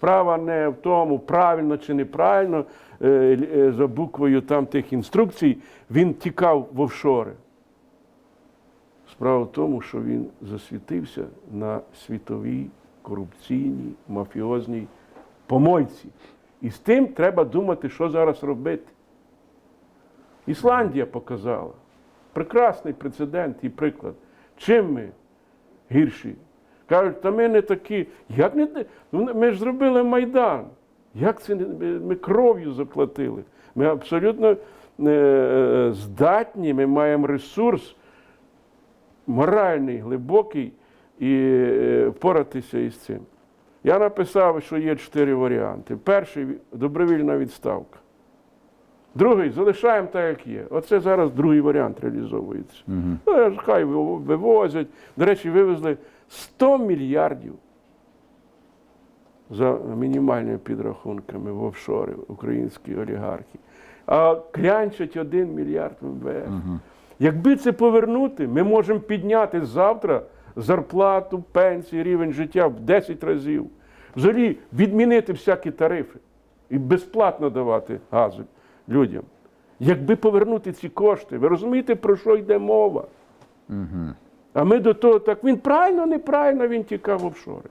Справа не в тому, правильно чи неправильно, е, е, за буквою там тих інструкцій, він тікав в офшори. Справа в тому, що він засвітився на світовій корупційній, мафіозній помойці. І з тим треба думати, що зараз робити. Ісландія показала. Прекрасний прецедент і приклад. Чим ми гірші? Кажуть, та ми не такі. Як не? Ну, Ми ж зробили Майдан. Як це не- ми- кров'ю заплатили? Ми абсолютно е, здатні, ми маємо ресурс моральний, глибокий і е, впоратися із цим. Я написав, що є чотири варіанти. Перший добровільна відставка. Другий залишаємо так, як є. Оце зараз другий варіант реалізовується. Ну, Хай вивозять. До речі, вивезли 100 мільярдів за мінімальними підрахунками в офшори українські олігархи. А клянчать 1 мільярд в МВФ. Якби це повернути, ми можемо підняти завтра зарплату, пенсії, рівень життя в 10 разів. Взагалі відмінити всякі тарифи і безплатно давати газу людям. Якби повернути ці кошти, ви розумієте, про що йде мова? А ми до того так, він правильно, неправильно, він тікав в офшори.